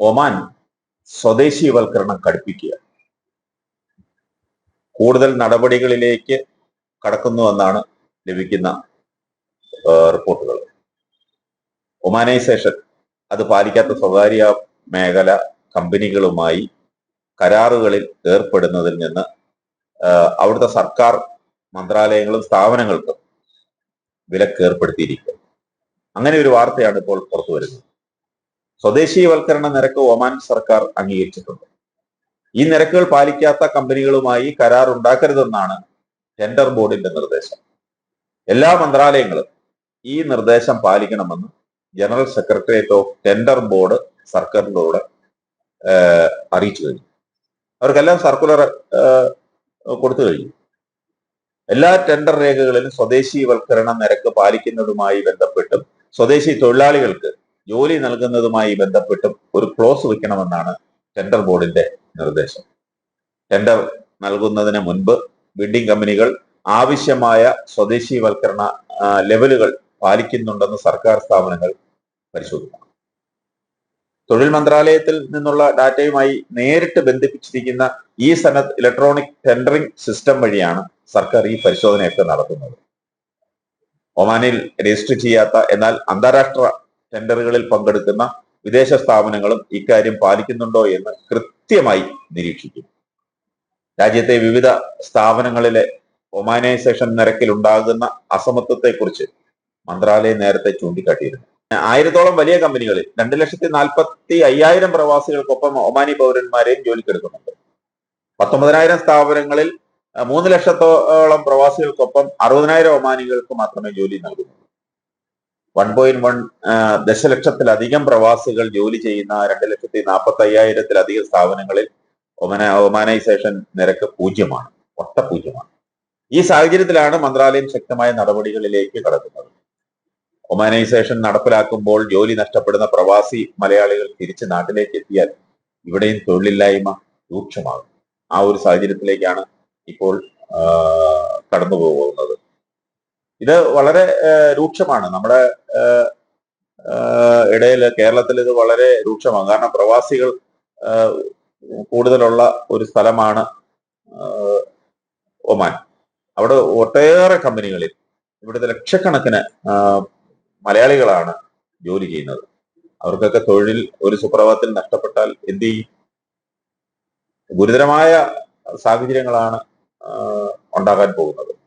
Oman സ്വദേശീവൽക്കരണം കടുപ്പിക്കുക കൂടുതൽ നടപടികളിലേക്ക് കടക്കുന്നുവെന്നാണ് ലഭിക്കുന്ന റിപ്പോർട്ടുകൾ. ഒമാനൈസേഷൻ അത് പാലിക്കാത്ത സ്വകാര്യ മേഖല കമ്പനികളുമായി കരാറുകളിൽ ഏർപ്പെടുന്നതിൽ നിന്ന് അവിടുത്തെ സർക്കാർ മന്ത്രാലയങ്ങളും സ്ഥാപനങ്ങൾക്കും വിലക്ക് ഏർപ്പെടുത്തിയിരിക്കുക അങ്ങനെ ഒരു വാർത്തയാണ് ഇപ്പോൾ പുറത്തു വരുന്നത് സ്വദേശീവൽക്കരണ നിരക്ക് ഒമാൻ സർക്കാർ അംഗീകരിച്ചിട്ടുണ്ട്. ഈ നിരക്കുകൾ പാലിക്കാത്ത കമ്പനികളുമായി കരാർ ഉണ്ടാക്കരുതെന്നാണ് ടെൻഡർ ബോർഡിന്റെ നിർദ്ദേശം. എല്ലാ മന്ത്രാലയങ്ങളും ഈ നിർദ്ദേശം പാലിക്കണമെന്ന് general secretariat of tender board സർക്കാരിനോട് അറിയിച്ചു കഴിഞ്ഞു. അവർക്കെല്ലാം സർക്കുലർ കൊടുത്തു കഴിഞ്ഞു. എല്ലാ ടെൻഡർ രേഖകളിലും സ്വദേശീവൽക്കരണ നിരക്ക് പാലിക്കുന്നതുമായി ബന്ധപ്പെട്ടും സ്വദേശി തൊഴിലാളികൾക്ക് ജോലി നൽകുന്നതുമായി ബന്ധപ്പെട്ടും ഒരു ക്ലോസ് വയ്ക്കണമെന്നാണ് ടെൻഡർ ബോർഡിന്റെ നിർദ്ദേശം. ടെൻഡർ നൽകുന്നതിന് മുൻപ് ബിൽഡിംഗ് കമ്പനികൾ ആവശ്യമായ സ്വദേശീവൽക്കരണ ലെവലുകൾ പാലിക്കുന്നുണ്ടെന്ന് സർക്കാർ സ്ഥാപനങ്ങൾ പരിശോധിക്കണം തൊഴിൽ മന്ത്രാലയത്തിൽ നിന്നുള്ള ഡാറ്റയുമായി നേരിട്ട് ബന്ധിപ്പിച്ചിരിക്കുന്ന ഈ സനത് ഇലക്ട്രോണിക് ടെൻഡറിംഗ് സിസ്റ്റം വഴിയാണ് സർക്കാർ ഈ പരിശോധനയൊക്കെ നടത്തുന്നത്. ഒമാനിൽ രജിസ്റ്റർ ചെയ്യാത്ത എന്നാൽ അന്താരാഷ്ട്ര ടെൻഡറുകളിൽ പങ്കെടുക്കുന്ന വിദേശ സ്ഥാപനങ്ങളും ഇക്കാര്യം പാലിക്കുന്നുണ്ടോ എന്ന് കൃത്യമായി നിരീക്ഷിക്കും. രാജ്യത്തെ വിവിധ സ്ഥാപനങ്ങളിലെ ഒമാനൈസേഷൻ നിരക്കിൽ ഉണ്ടാകുന്ന അസമത്വത്തെക്കുറിച്ച് മന്ത്രാലയം നേരത്തെ ചൂണ്ടിക്കാട്ടിയിരുന്നു. ആയിരത്തോളം വലിയ കമ്പനികളിൽ രണ്ട് ലക്ഷത്തി നാൽപ്പത്തി അയ്യായിരം പ്രവാസികൾക്കൊപ്പം ഒമാനി പൗരന്മാരെയും ജോലിക്കെടുക്കുന്നുണ്ട് പത്തൊമ്പതിനായിരം സ്ഥാപനങ്ങളിൽ മൂന്ന് ലക്ഷത്തോളം പ്രവാസികൾക്കൊപ്പം അറുപതിനായിരം ഒമാനികൾക്ക് മാത്രമേ ജോലി നൽകുന്നുള്ളൂ. വൺ പോയിന്റ് വൺ ദശലക്ഷത്തിലധികം പ്രവാസികൾ ജോലി ചെയ്യുന്ന രണ്ട് ലക്ഷത്തി നാൽപ്പത്തി അയ്യായിരത്തിലധികം സ്ഥാപനങ്ങളിൽ ഒമന ഒമാനൈസേഷൻ നിരക്ക് പൂജ്യമാണ്. ഒട്ട പൂജ്യമാണ്. ഈ സാഹചര്യത്തിലാണ് മന്ത്രാലയം ശക്തമായ നടപടികളിലേക്ക് കടക്കുന്നത്. ഒമാനൈസേഷൻ നടപ്പിലാക്കുമ്പോൾ ജോലി നഷ്ടപ്പെടുന്ന പ്രവാസി മലയാളികൾ തിരിച്ച് നാട്ടിലേക്ക് എത്തിയാൽ ഇവിടെയും തൊഴിലില്ലായ്മ രൂക്ഷമാകും. ആ ഒരു സാഹചര്യത്തിലേക്കാണ് ഇപ്പോൾ കടന്നു പോകുന്നത് ഇത് വളരെ രൂക്ഷമാണ്. നമ്മുടെ ഇടയിൽ കേരളത്തിൽ ഇത് വളരെ രൂക്ഷമാണ്. കാരണം പ്രവാസികൾ കൂടുതലുള്ള ഒരു സ്ഥലമാണ് ഒമാൻ. അവിടെ ഒട്ടേറെ കമ്പനികളിൽ ഇവിടുത്തെ ലക്ഷക്കണക്കിന് മലയാളികളാണ് ജോലി ചെയ്യുന്നത്. അവർക്കൊക്കെ തൊഴിൽ ഒരു സുപ്രഭാതത്തിൽ നഷ്ടപ്പെട്ടാൽ എന്ത് ചെയ്യും? ഗുരുതരമായ സാഹചര്യങ്ങളാണ് ഉണ്ടാകാൻ പോകുന്നത്.